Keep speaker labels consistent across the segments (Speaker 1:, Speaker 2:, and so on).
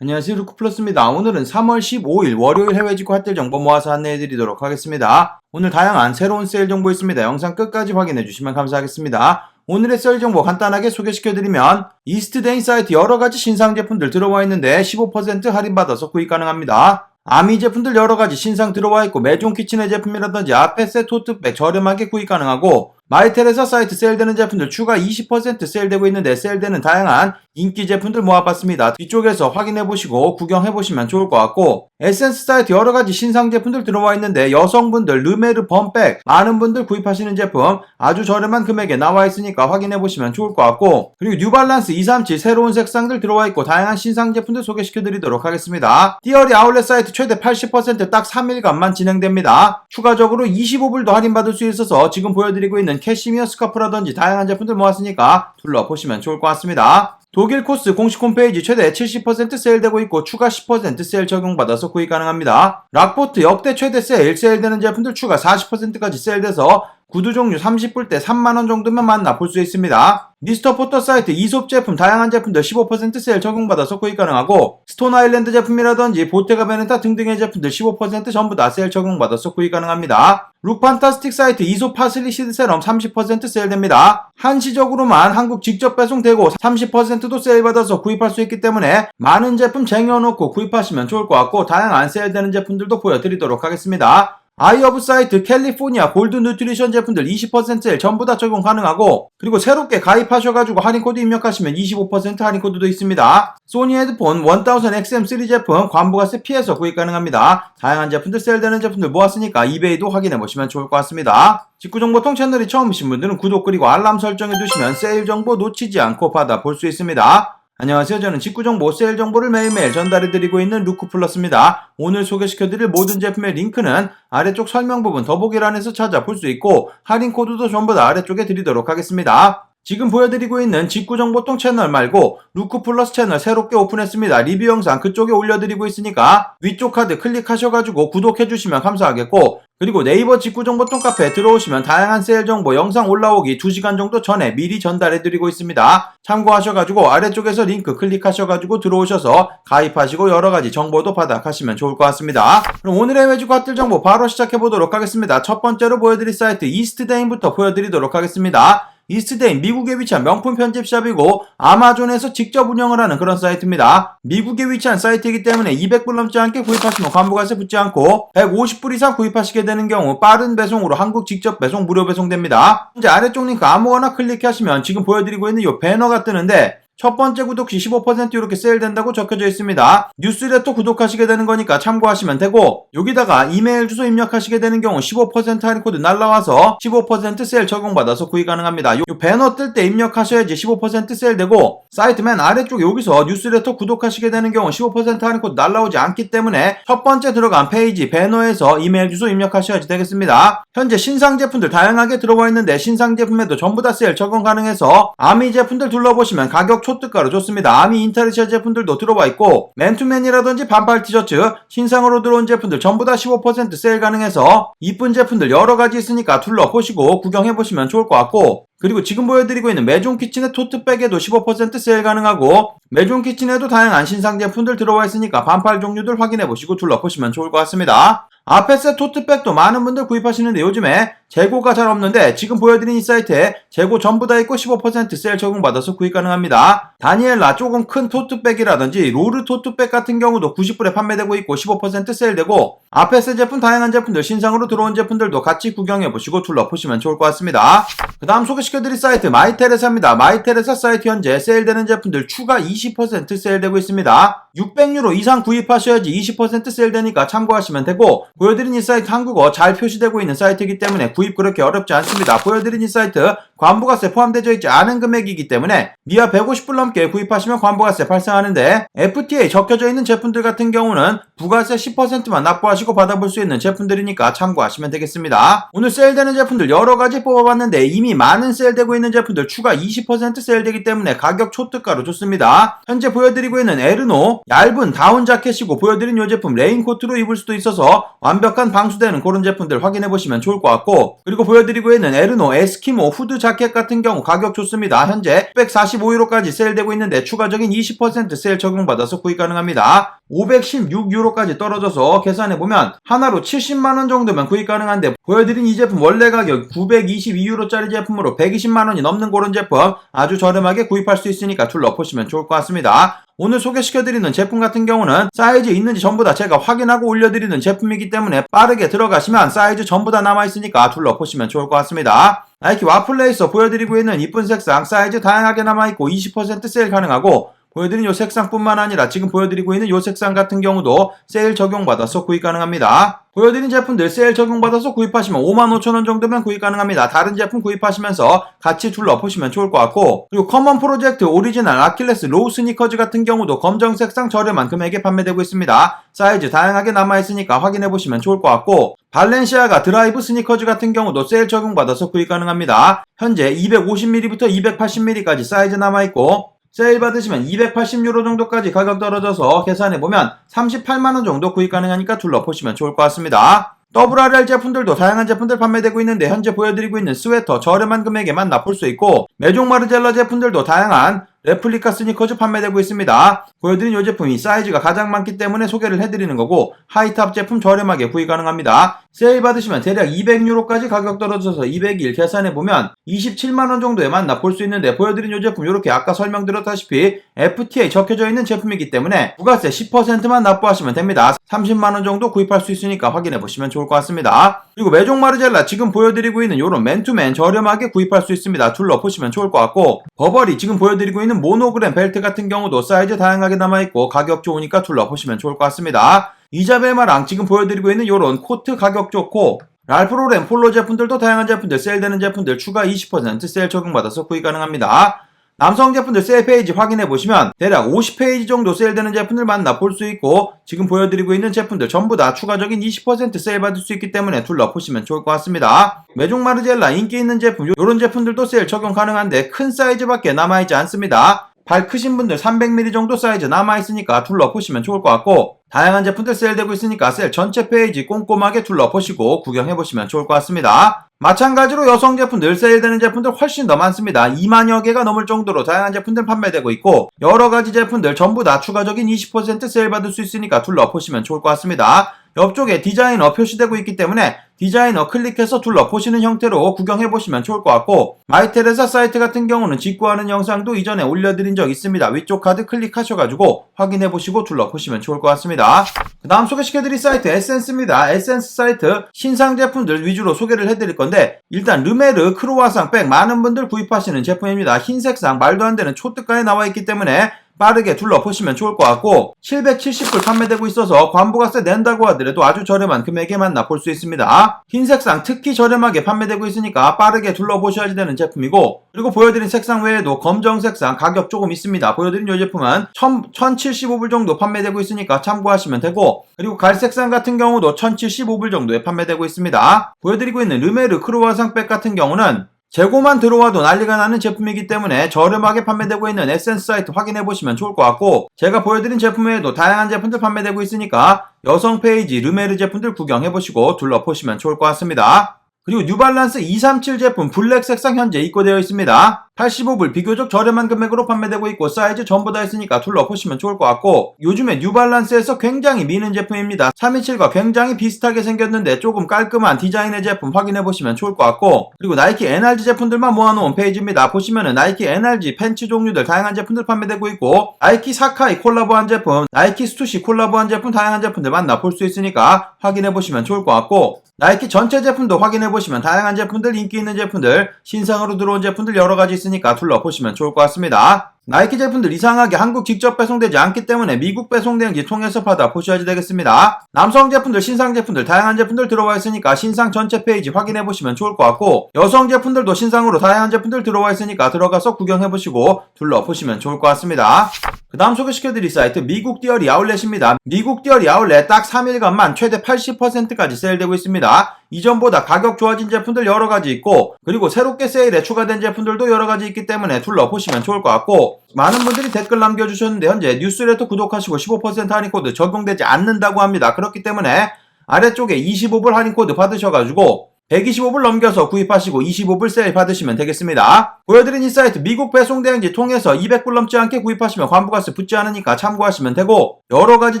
Speaker 1: 안녕하세요 루크플러스입니다. 오늘은 3월 15일 월요일 해외지구 핫딜 정보 모아서 안내해드리도록 하겠습니다. 오늘 다양한 새로운 세일 정보 있습니다. 영상 끝까지 확인해주시면 감사하겠습니다. 오늘의 세일 정보 간단하게 소개시켜드리면 이스트데인 사이트 여러가지 신상 제품들 들어와 있는데 15% 할인받아서 구입 가능합니다. 아미 제품들 여러가지 신상 들어와 있고 매종 키친의 제품이라든지 아페세 토트백 저렴하게 구입 가능하고 마이텔에서 사이트 세일되는 제품들 추가 20% 세일되고 있는데 세일되는 다양한 인기 제품들 모아봤습니다. 뒤쪽에서 확인해보시고 구경해보시면 좋을 것 같고 에센스 사이트 여러가지 신상 제품들 들어와 있는데 여성분들 르메르 범백 많은 분들 구입하시는 제품 아주 저렴한 금액에 나와 있으니까 확인해보시면 좋을 것 같고 그리고 뉴발란스 237 새로운 색상들 들어와 있고 다양한 신상 제품들 소개시켜드리도록 하겠습니다. 띠어리 아울렛 사이트 최대 80%딱 3일간만 진행됩니다. 추가적으로 25불도 할인받을 수 있어서 지금 보여드리고 있는 캐시미어 스카프라든지 다양한 제품들 모았으니까 둘러보시면 좋을 것 같습니다. 독일 코스 공식 홈페이지 최대 70% 세일되고 있고 추가 10% 세일 적용받아서 구입 가능합니다. 락포트 역대 최대 세일 세일되는 제품들 추가 40%까지 세일돼서 구두 종류 30불대 3만원 정도면 만나 볼 수 있습니다. 미스터 포터 사이트 이솝 제품 다양한 제품들 15% 세일 적용받아서 구입 가능하고 스톤 아일랜드 제품이라든지 보테가 베네타 등등의 제품들 15% 전부 다 세일 적용받아서 구입 가능합니다. 룩판타스틱 사이트 이솝 파슬리 시드 세럼 30% 세일됩니다. 한시적으로만 한국 직접 배송되고 30%도 세일받아서 구입할 수 있기 때문에 많은 제품 쟁여놓고 구입하시면 좋을 것 같고 다양한 세일되는 제품들도 보여드리도록 하겠습니다. 아이어브 사이트 캘리포니아 골드 누트리션 제품들 20%에 전부 다 적용 가능하고 그리고 새롭게 가입하셔가지고 할인코드 입력하시면 25% 할인코드도 있습니다. 소니 헤드폰 1000XM3 제품 관부가세 피해서 구입 가능합니다. 다양한 제품들 세일되는 제품들 모았으니까 이베이도 확인해보시면 좋을 것 같습니다. 직구정보통 채널이 처음이신 분들은 구독 그리고 알람 설정해 두시면 세일 정보 놓치지 않고 받아 볼 수 있습니다. 안녕하세요. 저는 직구정보 세일 정보를 매일매일 전달해드리고 있는 루크플러스입니다. 오늘 소개시켜드릴 모든 제품의 링크는 아래쪽 설명 부분 더보기란에서 찾아볼 수 있고 할인 코드도 전부 다 아래쪽에 드리도록 하겠습니다. 지금 보여드리고 있는 직구정보통 채널 말고 루크 플러스 채널 새롭게 오픈했습니다. 리뷰 영상 그쪽에 올려드리고 있으니까 위쪽 카드 클릭하셔가지고 구독해주시면 감사하겠고 그리고 네이버 직구정보통 카페 들어오시면 다양한 세일 정보 영상 올라오기 2시간 정도 전에 미리 전달해드리고 있습니다. 참고하셔가지고 아래쪽에서 링크 클릭하셔가지고 들어오셔서 가입하시고 여러가지 정보도 받아가시면 좋을 것 같습니다. 그럼 오늘의 외주 갓들 정보 바로 시작해보도록 하겠습니다. 첫 번째로 보여드릴 사이트 이스트데인부터 보여드리도록 하겠습니다. 이스트데인 미국에 위치한 명품 편집샵이고 아마존에서 직접 운영을 하는 그런 사이트입니다. 미국에 위치한 사이트이기 때문에 200불 넘지 않게 구입하시면 관부가세 붙지 않고 150불 이상 구입하시게 되는 경우 빠른 배송으로 한국 직접 배송 무료 배송됩니다. 이제 아래쪽 링크 아무거나 클릭하시면 지금 보여드리고 있는 이 배너가 뜨는데 첫 번째 구독 시 15% 이렇게 세일된다고 적혀져 있습니다. 뉴스레터 구독하시게 되는 거니까 참고하시면 되고 여기다가 이메일 주소 입력하시게 되는 경우 15% 할인 코드 날라와서 15% 세일 적용받아서 구입 가능합니다. 요 배너 뜰 때 입력하셔야지 15% 세일되고 사이트 맨 아래쪽 여기서 뉴스레터 구독하시게 되는 경우 15% 할인 코드 날라오지 않기 때문에 첫 번째 들어간 페이지 배너에서 이메일 주소 입력하셔야지 되겠습니다. 현재 신상 제품들 다양하게 들어와 있는데 신상 제품에도 전부 다 세일 적용 가능해서 아미 제품들 둘러보시면 가격 초특가로 좋습니다. 아미 인타르시아 제품들도 들어와 있고 맨투맨이라든지 반팔 티셔츠 신상으로 들어온 제품들 전부 다 15% 세일 가능해서 이쁜 제품들 여러 가지 있으니까 둘러보시고 구경해 보시면 좋을 것 같고 그리고 지금 보여드리고 있는 메종 키친의 토트백에도 15% 세일 가능하고 메종 키친에도 다양한 신상 제품들 들어와 있으니까 반팔 종류들 확인해 보시고 둘러보시면 좋을 것 같습니다. 아페세 토트백도 많은 분들 구입하시는데 요즘에 재고가 잘 없는데 지금 보여드린 이 사이트에 재고 전부 다 있고 15% 세일 적용받아서 구입 가능합니다. 다니엘라 조금 큰 토트백이라든지 로르 토트백 같은 경우도 90불에 판매되고 있고 15% 세일되고 아페세 제품 다양한 제품들 신상으로 들어온 제품들도 같이 구경해보시고 둘러보시면 좋을 것 같습니다. 그 다음 소개시켜드릴 사이트 마이테레사입니다. 마이테레사 사이트 현재 세일되는 제품들 추가 20% 세일되고 있습니다. 600유로 이상 구입하셔야지 20% 세일되니까 참고하시면 되고 보여드린 이 사이트 한국어 잘 표시되고 있는 사이트이기 때문에 구입 그렇게 어렵지 않습니다. 보여드린 이 사이트 관부가세 포함되어 있지 않은 금액이기 때문에 미아 150불 넘게 구입하시면 관부가세 발생하는데 FTA 적혀져 있는 제품들 같은 경우는 부가세 10%만 납부하시고 받아볼 수 있는 제품들이니까 참고하시면 되겠습니다. 오늘 세일되는 제품들 여러 가지 뽑아봤는데 이미 많은 세일되고 있는 제품들 추가 20% 세일되기 때문에 가격 초특가로 좋습니다. 현재 보여드리고 있는 에르노 얇은 다운 자켓이고 보여드린 이 제품 레인코트로 입을 수도 있어서 완벽한 방수되는 그런 제품들 확인해 보시면 좋을 것 같고 그리고 보여드리고 있는 에르노 에스키모 후드 자켓 같은 경우 가격 좋습니다. 현재 145유로까지 세일되고 있는데 추가적인 20% 세일 적용받아서 구입 가능합니다. 516유로까지 떨어져서 계산해보면 하나로 70만원 정도면 구입 가능한데 보여드린 이 제품 원래 가격 922유로짜리 제품으로 120만원이 넘는 그런 제품 아주 저렴하게 구입할 수 있으니까 둘러보시면 좋을 것 같습니다. 오늘 소개시켜드리는 제품 같은 경우는 사이즈 있는지 전부 다 제가 확인하고 올려드리는 제품이기 때문에 빠르게 들어가시면 사이즈 전부 다 남아있으니까 둘러보시면 좋을 것 같습니다. 나이키 와플레이서 보여드리고 있는 이쁜 색상 사이즈 다양하게 남아있고 20% 세일 가능하고 보여드린 요 색상뿐만 아니라 지금 보여드리고 있는 요 색상 같은 경우도 세일 적용받아서 구입 가능합니다. 보여드린 제품들 세일 적용받아서 구입하시면 55,000원 정도면 구입 가능합니다. 다른 제품 구입하시면서 같이 둘러보시면 좋을 것 같고 그리고 커먼 프로젝트 오리지널 아킬레스 로우 스니커즈 같은 경우도 검정 색상 저렴한 금액에 판매되고 있습니다. 사이즈 다양하게 남아있으니까 확인해보시면 좋을 것 같고 발렌시아가 드라이브 스니커즈 같은 경우도 세일 적용받아서 구입 가능합니다. 현재 250mm부터 280mm까지 사이즈 남아있고 세일 받으시면 280유로 정도까지 가격 떨어져서 계산해보면 38만원 정도 구입 가능하니까 둘러보시면 좋을 것 같습니다. WRL 제품들도 다양한 제품들 판매되고 있는데 현재 보여드리고 있는 스웨터 저렴한 금액에 만나볼 수 있고 메종 마르젤라 제품들도 다양한 레플리카 스니커즈 판매되고 있습니다. 보여드린 이 제품이 사이즈가 가장 많기 때문에 소개를 해드리는 거고 하이탑 제품 저렴하게 구입 가능합니다. 세일 받으시면 대략 200유로까지 가격 떨어져서 201 계산해보면 27만원 정도에 만나 볼 수 있는데 보여드린 이 제품 이렇게 아까 설명드렸다시피 FTA 적혀져 있는 제품이기 때문에 부가세 10%만 납부하시면 됩니다. 30만원 정도 구입할 수 있으니까 확인해보시면 좋을 것 같습니다. 그리고 메종 마르젤라 지금 보여드리고 있는 이런 맨투맨 저렴하게 구입할 수 있습니다. 둘러보시면 좋을 것 같고 버버리 지금 보여드리고 있는 모노그램 벨트 같은 경우도 사이즈 다양하게 남아있고 가격 좋으니까 둘러보시면 좋을 것 같습니다. 이자벨마랑 지금 보여드리고 있는 이런 코트 가격 좋고 랄프로렌 폴로 제품들도 다양한 제품들 세일되는 제품들 추가 20% 세일 적용받아서 구입 가능합니다. 남성 제품들 세일 페이지 확인해 보시면 대략 50페이지 정도 세일되는 제품들 만나볼 수 있고 지금 보여드리고 있는 제품들 전부 다 추가적인 20% 세일 받을 수 있기 때문에 둘러보시면 좋을 것 같습니다. 메종 마르젤라 인기 있는 제품 이런 제품들도 세일 적용 가능한데 큰 사이즈밖에 남아있지 않습니다. 발 크신 분들 300mm 정도 사이즈 남아있으니까 둘러보시면 좋을 것 같고 다양한 제품들 세일되고 있으니까 세일 전체 페이지 꼼꼼하게 둘러보시고 구경해보시면 좋을 것 같습니다. 마찬가지로 여성 제품들 세일되는 제품들 훨씬 더 많습니다. 2만여 개가 넘을 정도로 다양한 제품들 판매되고 있고 여러 가지 제품들 전부 다 추가적인 20% 세일 받을 수 있으니까 둘러보시면 좋을 것 같습니다. 옆쪽에 디자이너 표시되고 있기 때문에 디자이너 클릭해서 둘러 보시는 형태로 구경해 보시면 좋을 것 같고 마이테레사 사이트 같은 경우는 직구하는 영상도 이전에 올려드린 적 있습니다. 위쪽 카드 클릭하셔가지고 확인해 보시고 둘러 보시면 좋을 것 같습니다. 그 다음 소개시켜드릴 사이트 에센스입니다. 에센스 사이트 신상 제품들 위주로 소개를 해드릴 건데 일단 르메르 크로와상 백 많은 분들 구입하시는 제품입니다. 흰색상 말도 안 되는 초특가에 나와 있기 때문에 빠르게 둘러보시면 좋을 것 같고 770불 판매되고 있어서 관부가세 낸다고 하더라도 아주 저렴한 금액에 만나볼 수 있습니다. 흰 색상 특히 저렴하게 판매되고 있으니까 빠르게 둘러보셔야 되는 제품이고 그리고 보여드린 색상 외에도 검정 색상 가격 조금 있습니다. 보여드린 이 제품은 1075불 정도 판매되고 있으니까 참고하시면 되고 그리고 갈색상 같은 경우도 1075불 정도에 판매되고 있습니다. 보여드리고 있는 르메르 크루아상백 같은 경우는 재고만 들어와도 난리가 나는 제품이기 때문에 저렴하게 판매되고 있는 에센스 사이트 확인해 보시면 좋을 것 같고 제가 보여드린 제품 외에도 다양한 제품들 판매되고 있으니까 여성 페이지 르메르 제품들 구경해 보시고 둘러보시면 좋을 것 같습니다. 그리고 뉴발란스 237 제품 블랙 색상 현재 입고되어 있습니다. 85불 비교적 저렴한 금액으로 판매되고 있고 사이즈 전부 다 있으니까 둘러보시면 좋을 것 같고 요즘에 뉴발란스에서 굉장히 미는 제품입니다. 327과 굉장히 비슷하게 생겼는데 조금 깔끔한 디자인의 제품 확인해보시면 좋을 것 같고 그리고 나이키 NRG 제품들만 모아놓은 페이지입니다. 보시면은 나이키 NRG 팬츠 종류들 다양한 제품들 판매되고 있고 나이키 사카이 콜라보한 제품 나이키 스투시 콜라보한 제품 다양한 제품들 만나볼 수 있으니까 확인해보시면 좋을 것 같고 나이키 전체 제품도 확인해보시면 다양한 제품들 인기 있는 제품들 신상으로 들어온 제품들 여러가지 있으니까 둘러보시면 좋을 것 같습니다. 나이키 제품들 이상하게 한국 직접 배송되지 않기 때문에 미국 배송되는지 통해서 받아 보셔야지 되겠습니다. 남성 제품들, 신상 제품들, 다양한 제품들 들어와 있으니까 신상 전체 페이지 확인해 보시면 좋을 것 같고 여성 제품들도 신상으로 다양한 제품들 들어와 있으니까 들어가서 구경해 보시고 둘러보시면 좋을 것 같습니다. 그 다음 소개시켜드릴 사이트 미국 디어리 아울렛입니다. 미국 디어리 아울렛 딱 3일간만 최대 80%까지 세일되고 있습니다. 이전보다 가격 좋아진 제품들 여러 가지 있고 그리고 새롭게 세일에 추가된 제품들도 여러 가지 있기 때문에 둘러보시면 좋을 것 같고 많은 분들이 댓글 남겨주셨는데 현재 뉴스레터 구독하시고 15% 할인 코드 적용되지 않는다고 합니다. 그렇기 때문에 아래쪽에 25불 할인 코드 받으셔가지고 125불 넘겨서 구입하시고 25불 세일 받으시면 되겠습니다. 보여드린 이 사이트 미국 배송 대행지 통해서 200불 넘지 않게 구입하시면 관부가스 붙지 않으니까 참고하시면 되고 여러 가지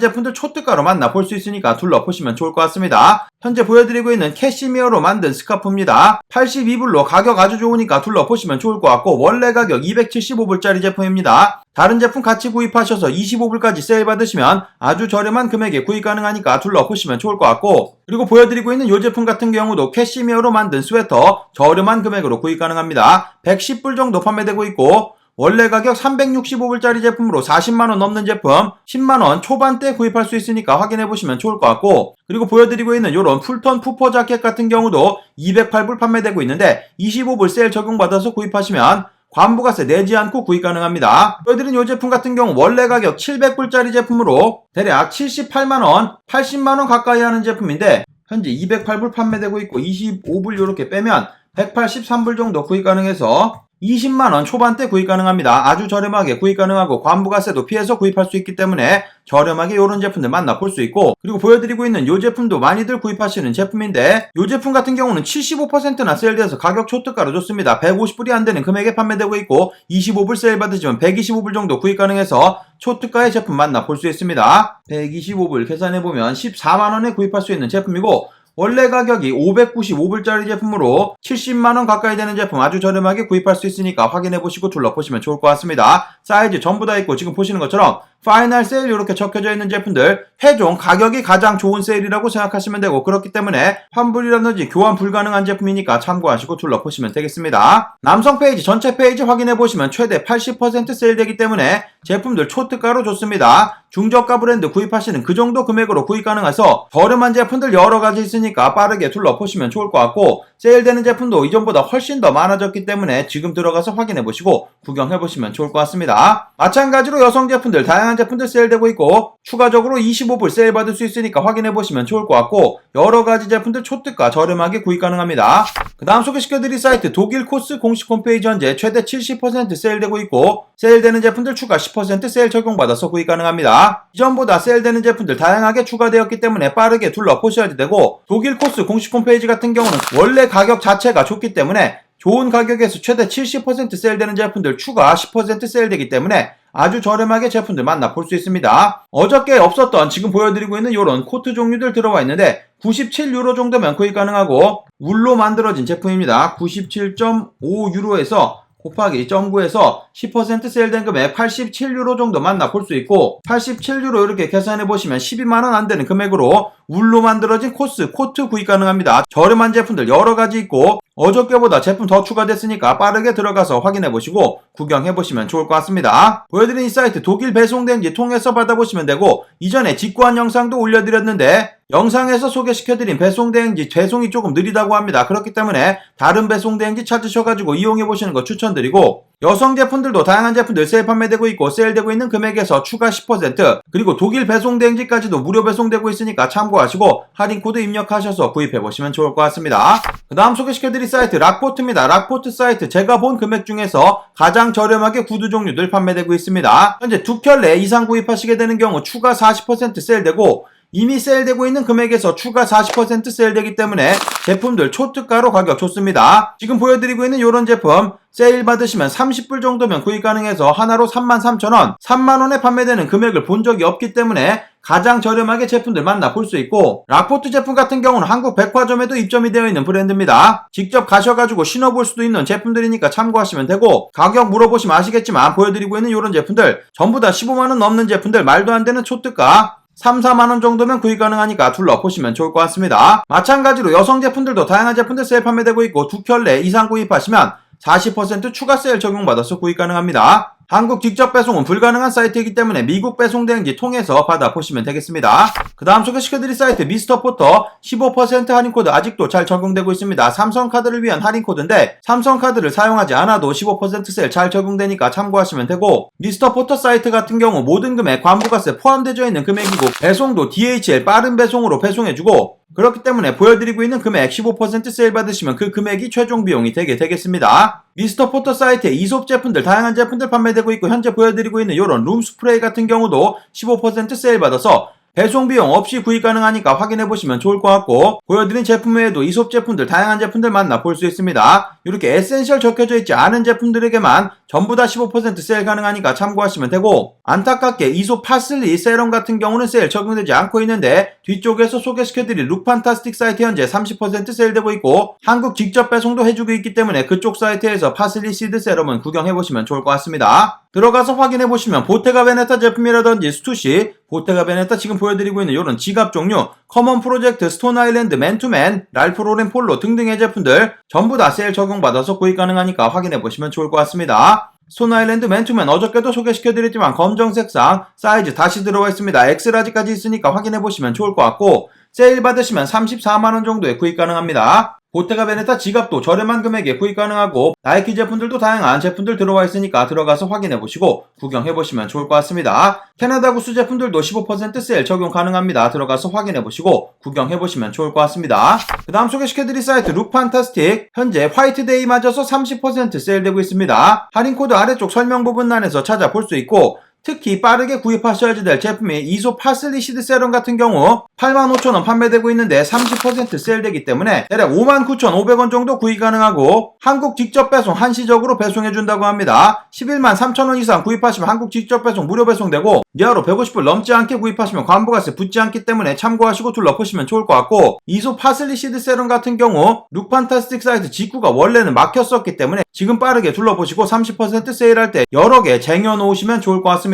Speaker 1: 제품들 초특가로 만나 볼 수 있으니까 둘러보시면 좋을 것 같습니다. 현재 보여드리고 있는 캐시미어로 만든 스카프입니다. 82불로 가격 아주 좋으니까 둘러보시면 좋을 것 같고 원래 가격 275불짜리 제품입니다. 다른 제품 같이 구입하셔서 25불까지 세일 받으시면 아주 저렴한 금액에 구입 가능하니까 둘러보시면 좋을 것 같고 그리고 보여드리고 있는 이 제품 같은 경우도 캐시미어로 만든 스웨터 저렴한 금액으로 구입 가능합니다. 110불 정도 판매되고 있고 원래 가격 365불짜리 제품으로 40만원 넘는 제품 10만원 초반대 구입할 수 있으니까 확인해 보시면 좋을 것 같고 그리고 보여드리고 있는 이런 풀톤 푸퍼 자켓 같은 경우도 208불 판매되고 있는데 25불 세일 적용받아서 구입하시면 관부가세 내지 않고 구입 가능합니다. 보여드린 이 제품 같은 경우 원래 가격 700불짜리 제품으로 대략 78만원, 80만원 가까이 하는 제품인데 현재 208불 판매되고 있고 25불 이렇게 빼면 183불 정도 구입 가능해서 20만원 초반대 구입 가능합니다. 아주 저렴하게 구입 가능하고 관부가세도 피해서 구입할 수 있기 때문에 저렴하게 이런 제품들 만나볼 수 있고 그리고 보여드리고 있는 이 제품도 많이들 구입하시는 제품인데 이 제품 같은 경우는 75%나 세일돼서 가격 초특가로 좋습니다. 150불이 안 되는 금액에 판매되고 있고 25불 세일 받으시면 125불 정도 구입 가능해서 초특가의 제품 만나볼 수 있습니다. 125불 계산해보면 14만원에 구입할 수 있는 제품이고 원래 가격이 595불짜리 제품으로 70만원 가까이 되는 제품 아주 저렴하게 구입할 수 있으니까 확인해 보시고 둘러보시면 좋을 것 같습니다. 사이즈 전부 다 있고 지금 보시는 것처럼 파이널 세일 이렇게 적혀져 있는 제품들 회종 가격이 가장 좋은 세일이라고 생각하시면 되고 그렇기 때문에 환불이라든지 교환 불가능한 제품이니까 참고하시고 둘러보시면 되겠습니다. 남성 페이지 전체 페이지 확인해 보시면 최대 80% 세일되기 때문에 제품들 초특가로 좋습니다. 중저가 브랜드 구입하시는 그 정도 금액으로 구입 가능해서 저렴한 제품들 여러 가지 있으니까 빠르게 둘러보시면 좋을 것 같고 세일되는 제품도 이전보다 훨씬 더 많아졌기 때문에 지금 들어가서 확인해 보시고 구경해 보시면 좋을 것 같습니다. 마찬가지로 여성 제품들 다양한 제품들 세일되고 있고 추가적으로 25불 세일 받을 수 있으니까 확인해 보시면 좋을 것 같고 여러 가지 제품들 초특가 저렴하게 구입 가능합니다. 그 다음 소개시켜드릴 사이트 독일 코스 공식 홈페이지 현재 최대 70% 세일되고 있고 세일되는 제품들 추가 10% 세일 적용받아서 구입 가능합니다. 이전보다 세일되는 제품들 다양하게 추가되었기 때문에 빠르게 둘러보셔야 되고 독일 코스 공식 홈페이지 같은 경우는 원래 가격 자체가 좋기 때문에 좋은 가격에서 최대 70% 세일되는 제품들 추가 10% 세일되기 때문에 아주 저렴하게 제품들 만나볼 수 있습니다. 어저께 없었던 지금 보여드리고 있는 이런 코트 종류들 들어와 있는데 97유로 정도면 구입 가능하고 울로 만들어진 제품입니다. 97.5유로에서 곱하기 0.9에서 10% 세일된 금액 87유로 정도 만나볼 수 있고 87유로 이렇게 계산해 보시면 12만원 안 되는 금액으로 울로 만들어진 코스, 코트 구입 가능합니다. 저렴한 제품들 여러 가지 있고 어저께보다 제품 더 추가됐으니까 빠르게 들어가서 확인해 보시고 구경해 보시면 좋을 것 같습니다. 보여드린 이 사이트 독일 배송된지 통해서 받아보시면 되고 이전에 직구한 영상도 올려드렸는데 영상에서 소개시켜드린 배송대행지 배송이 조금 느리다고 합니다. 그렇기 때문에 다른 배송대행지 찾으셔가지고 이용해보시는 거 추천드리고 여성 제품들도 다양한 제품들 세일 판매되고 있고 세일되고 있는 금액에서 추가 10% 그리고 독일 배송 대행지까지도 무료 배송되고 있으니까 참고하시고 할인 코드 입력하셔서 구입해 보시면 좋을 것 같습니다. 그 다음 소개시켜드릴 사이트 락포트입니다. 락포트 사이트 제가 본 금액 중에서 가장 저렴하게 구두 종류들 판매되고 있습니다. 현재 두 켤레 이상 구입하시게 되는 경우 추가 40% 세일되고 이미 세일되고 있는 금액에서 추가 40% 세일되기 때문에 제품들 초특가로 가격 좋습니다. 지금 보여드리고 있는 이런 제품 세일 받으시면 30불 정도면 구입 가능해서 하나로 33,000원, 3만원에 판매되는 금액을 본 적이 없기 때문에 가장 저렴하게 제품들 만나볼 수 있고 락포트 제품 같은 경우는 한국 백화점에도 입점이 되어 있는 브랜드입니다. 직접 가셔가지고 신어볼 수도 있는 제품들이니까 참고하시면 되고 가격 물어보시면 아시겠지만 보여드리고 있는 이런 제품들 전부 다 15만원 넘는 제품들 말도 안 되는 초특가 3, 4만원 정도면 구입 가능하니까 둘러보시면 좋을 것 같습니다. 마찬가지로 여성 제품들도 다양한 제품들 세일 판매되고 있고 두 켤레 이상 구입하시면 40% 추가 세일 적용받아서 구입 가능합니다. 한국 직접 배송은 불가능한 사이트이기 때문에 미국 배송 대행지 통해서 받아보시면 되겠습니다. 그 다음 소개시켜드릴 사이트 미스터 포터 15% 할인 코드 아직도 잘 적용되고 있습니다. 삼성카드를 위한 할인 코드인데 삼성카드를 사용하지 않아도 15% 세일 잘 적용되니까 참고하시면 되고 미스터 포터 사이트 같은 경우 모든 금액 관부가세 포함되어 있는 금액이고 배송도 DHL 빠른 배송으로 배송해주고 그렇기 때문에 보여드리고 있는 금액 15% 세일 받으시면 그 금액이 최종 비용이 되게 되겠습니다. 미스터 포터 사이트에 이솝 제품들 다양한 제품들 판매되고 있고 현재 보여드리고 있는 이런 룸 스프레이 같은 경우도 15% 세일 받아서 배송 비용 없이 구입 가능하니까 확인해 보시면 좋을 것 같고 보여드린 제품 외에도 이솝 제품들 다양한 제품들 만나 볼 수 있습니다. 이렇게 에센셜 적혀져 있지 않은 제품들에게만 전부 다 15% 세일 가능하니까 참고하시면 되고 안타깝게 이솝 파슬리 세럼 같은 경우는 세일 적용되지 않고 있는데 뒤쪽에서 소개시켜드릴 룩판타스틱 사이트 현재 30% 세일되고 있고 한국 직접 배송도 해주고 있기 때문에 그쪽 사이트에서 파슬리 시드 세럼은 구경해 보시면 좋을 것 같습니다. 들어가서 확인해 보시면 보테가 베네타 제품이라든지 스투시, 보테가 베네타 지금 보여드리고 있는 이런 지갑 종류, 커먼 프로젝트, 스톤 아일랜드, 맨투맨, 랄프 로렌 폴로 등등의 제품들 전부 다 세일 적용받아서 구입 가능하니까 확인해 보시면 좋을 것 같습니다. 스톤 아일랜드 맨투맨 어저께도 소개시켜드렸지만 검정색상 사이즈 다시 들어와 있습니다. 엑스라지까지 있으니까 확인해 보시면 좋을 것 같고 세일 받으시면 34만원 정도에 구입 가능합니다. 보테가 베네타 지갑도 저렴한 금액에 구입 가능하고 나이키 제품들도 다양한 제품들 들어와 있으니까 들어가서 확인해 보시고 구경해 보시면 좋을 것 같습니다. 캐나다 구스 제품들도 15% 세일 적용 가능합니다. 들어가서 확인해 보시고 구경해 보시면 좋을 것 같습니다. 그 다음 소개시켜 드릴 사이트 룩판타스틱 현재 화이트데이 맞아서 30% 세일되고 있습니다. 할인 코드 아래쪽 설명 부분란에서 찾아볼 수 있고 특히 빠르게 구입하셔야지 될 제품이 이소 파슬리 시드 세럼 같은 경우 85,000원 판매되고 있는데 30% 세일되기 때문에 대략 59,500원 정도 구입 가능하고 한국 직접 배송 한시적으로 배송해준다고 합니다. 11만 3천원 이상 구입하시면 한국 직접 배송 무료 배송되고 이하로 150불 넘지 않게 구입하시면 관부가세 붙지 않기 때문에 참고하시고 둘러보시면 좋을 것 같고 이소 파슬리 시드 세럼 같은 경우 룩판타스틱 사이트 직구가 원래는 막혔었기 때문에 지금 빠르게 둘러보시고 30% 세일할 때 여러 개 쟁여놓으시면 좋을 것 같습니다.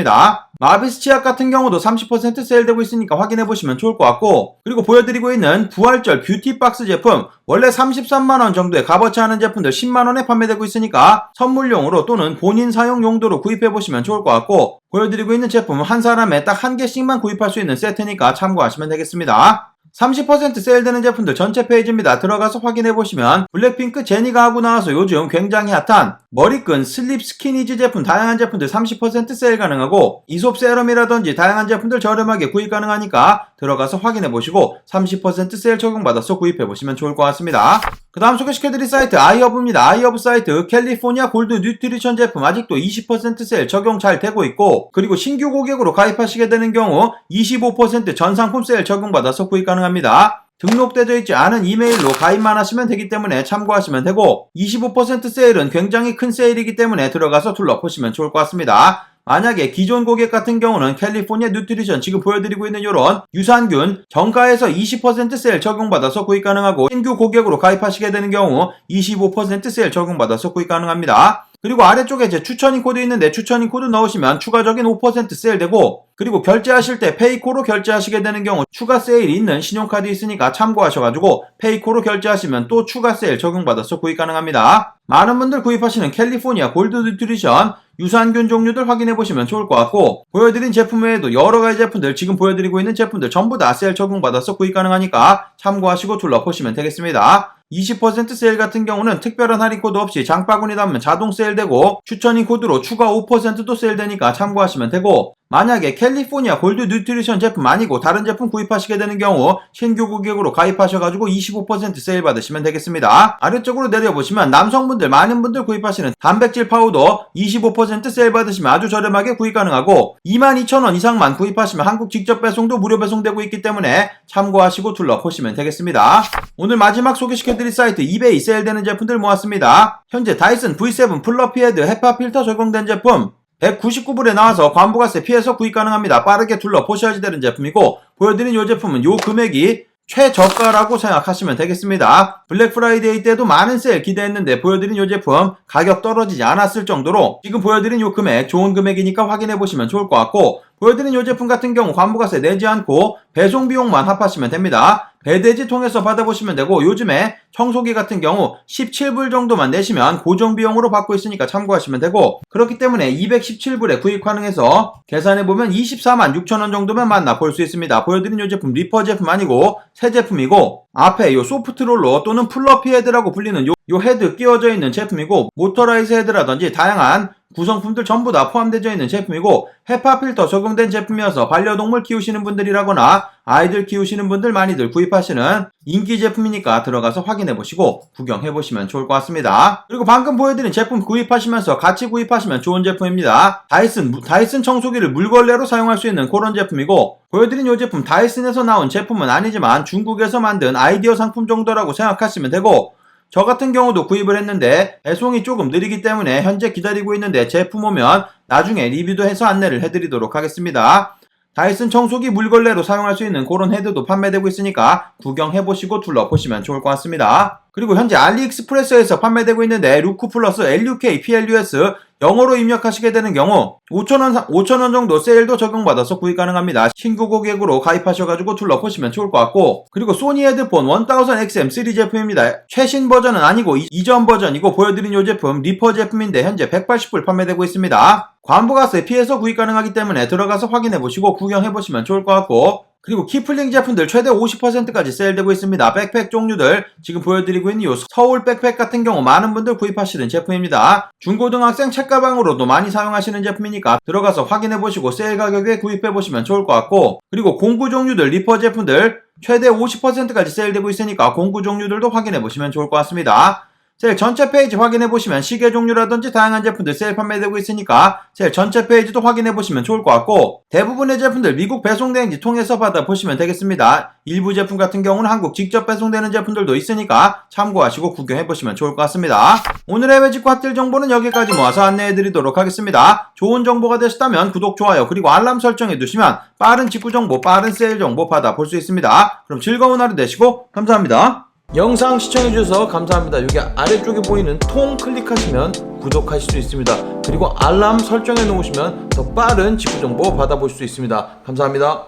Speaker 1: 마비스 치약 같은 경우도 30% 세일되고 있으니까 확인해 보시면 좋을 것 같고 그리고 보여드리고 있는 부활절 뷰티박스 제품 원래 33만원 정도의 값어치 하는 제품들 10만원에 판매되고 있으니까 선물용으로 또는 본인 사용 용도로 구입해 보시면 좋을 것 같고 보여드리고 있는 제품은 한 사람에 딱 한 개씩만 구입할 수 있는 세트니까 참고하시면 되겠습니다. 30% 세일되는 제품들 전체 페이지입니다. 들어가서 확인해보시면 블랙핑크 제니가 하고 나와서 요즘 굉장히 핫한 머리끈 슬립 스키니즈 제품 다양한 제품들 30% 세일 가능하고 이솝 세럼이라든지 다양한 제품들 저렴하게 구입 가능하니까 들어가서 확인해 보시고 30% 세일 적용받아서 구입해 보시면 좋을 것 같습니다. 그 다음 소개시켜드릴 사이트 아이허브입니다. 아이허브 사이트 캘리포니아 골드 뉴트리션 제품 아직도 20% 세일 적용 잘 되고 있고 그리고 신규 고객으로 가입하시게 되는 경우 25% 전상품 세일 적용받아서 구입 가능합니다. 등록되어 있지 않은 이메일로 가입만 하시면 되기 때문에 참고하시면 되고 25% 세일은 굉장히 큰 세일이기 때문에 들어가서 둘러보시면 좋을 것 같습니다. 만약에 기존 고객 같은 경우는 캘리포니아 뉴트리션 지금 보여드리고 있는 이런 유산균 정가에서 20% 세일 적용받아서 구입 가능하고 신규 고객으로 가입하시게 되는 경우 25% 세일 적용받아서 구입 가능합니다. 그리고 아래쪽에 제 추천인 코드 있는데 추천인 코드 넣으시면 추가적인 5% 세일 되고 그리고 결제하실 때 페이코로 결제하시게 되는 경우 추가 세일이 있는 신용카드 있으니까 참고하셔가지고 페이코로 결제하시면 또 추가 세일 적용받아서 구입 가능합니다. 많은 분들 구입하시는 캘리포니아 골드 뉴트리션 유산균 종류들 확인해 보시면 좋을 것 같고 보여드린 제품 외에도 여러 가지 제품들 지금 보여드리고 있는 제품들 전부 다 세일 적용받아서 구입 가능하니까 참고하시고 둘러보시면 되겠습니다. 20% 세일 같은 경우는 특별한 할인 코드 없이 장바구니 담으면 자동 세일되고 추천인 코드로 추가 5%도 세일되니까 참고하시면 되고 만약에 캘리포니아 골드 뉴트리션 제품 아니고 다른 제품 구입하시게 되는 경우 신규 고객으로 가입하셔가지고 25% 세일 받으시면 되겠습니다. 아래쪽으로 내려보시면 남성분들 많은 분들 구입하시는 단백질 파우더 25% 세일 받으시면 아주 저렴하게 구입 가능하고 22,000원 이상만 구입하시면 한국 직접 배송도 무료 배송되고 있기 때문에 참고하시고 둘러보시면 되겠습니다. 오늘 마지막 소개시켜드릴 사이트 이베이 세일되는 제품들 모았습니다. 현재 다이슨 V7 플러피 헤드 헤파 필터 적용된 제품 199불에 나와서 관부가세 피해서 구입 가능합니다. 빠르게 둘러 보셔야지 되는 제품이고 보여드린 이 제품은 이 금액이 최저가라고 생각하시면 되겠습니다. 블랙 프라이데이 때도 많은 세일 기대했는데 보여드린 이 제품 가격 떨어지지 않았을 정도로 지금 보여드린 이 금액 좋은 금액이니까 확인해 보시면 좋을 것 같고 보여드린 이 제품 같은 경우 관부가세 내지 않고 배송 비용만 합하시면 됩니다. 배대지 통해서 받아보시면 되고 요즘에 청소기 같은 경우 17불 정도만 내시면 고정 비용으로 받고 있으니까 참고하시면 되고 그렇기 때문에 217불에 구입 가능해서 계산해보면 24만 6천원 정도면 만나 볼 수 있습니다. 보여드린 이 제품 리퍼 제품 아니고 새 제품이고 앞에 이 소프트 롤러 또는 플러피 헤드라고 불리는 요, 요 헤드 끼워져 있는 제품이고 모터라이즈 헤드라든지 다양한 구성품들 전부 다 포함되어 있는 제품이고 헤파 필터 적용된 제품이어서 반려동물 키우시는 분들이라거나 아이들 키우시는 분들 많이들 구입하시는 인기 제품이니까 들어가서 확인해 보시고 구경해 보시면 좋을 것 같습니다. 그리고 방금 보여드린 제품 구입하시면서 같이 구입하시면 좋은 제품입니다. 다이슨 무- 다이슨 청소기를 물걸레로 사용할 수 있는 그런 제품이고 보여드린 이 제품 다이슨에서 나온 제품은 아니지만 중국에서 만든 아이디어 상품 정도라고 생각하시면 되고 저 같은 경우도 구입을 했는데 배송이 조금 느리기 때문에 현재 기다리고 있는데 제품 오면 나중에 리뷰도 해서 안내를 해드리도록 하겠습니다. 다이슨 청소기 물걸레로 사용할 수 있는 그런 헤드도 판매되고 있으니까 구경해보시고 둘러보시면 좋을 것 같습니다. 그리고 현재 알리익스프레스에서 판매되고 있는데 루크 플러스 LUK PLUS 영어로 입력하시게 되는 경우 5,000원, 5,000원 정도 세일도 적용받아서 구입 가능합니다. 신규 고객으로 가입하셔가지고 둘러보시면 좋을 것 같고 그리고 소니 헤드폰 1000XM3 제품입니다. 최신 버전은 아니고 이- 이전 버전이고 보여드린 이 제품 리퍼 제품인데 현재 180불 판매되고 있습니다. 관부가세 피해서 구입 가능하기 때문에 들어가서 확인해보시고 구경해보시면 좋을 것 같고 그리고 키플링 제품들 최대 50%까지 세일되고 있습니다. 백팩 종류들 지금 보여드리고 있는 이 서울 백팩 같은 경우 많은 분들 구입하시는 제품입니다. 중고등학생 책가방으로도 많이 사용하시는 제품이니까 들어가서 확인해보시고 세일 가격에 구입해보시면 좋을 것 같고 그리고 공구 종류들 리퍼 제품들 최대 50%까지 세일되고 있으니까 공구 종류들도 확인해보시면 좋을 것 같습니다. 세일 전체 페이지 확인해 보시면 시계 종류라든지 다양한 제품들 세일 판매되고 있으니까 세일 전체 페이지도 확인해 보시면 좋을 것 같고 대부분의 제품들 미국 배송 대행지 통해서 받아 보시면 되겠습니다. 일부 제품 같은 경우는 한국 직접 배송되는 제품들도 있으니까 참고하시고 구경해 보시면 좋을 것 같습니다. 오늘의 외직 핫딜 정보는 여기까지 모아서 안내해 드리도록 하겠습니다. 좋은 정보가 되셨다면 구독, 좋아요, 그리고 알람 설정해 두시면 빠른 직구 정보, 빠른 세일 정보 받아 볼 수 있습니다. 그럼 즐거운 하루 되시고 감사합니다. 영상 시청해주셔서 감사합니다. 여기 아래쪽에 보이는 통 클릭하시면 구독하실 수 있습니다. 그리고 알람 설정해 놓으시면 더 빠른 직구 정보 받아볼 수 있습니다. 감사합니다.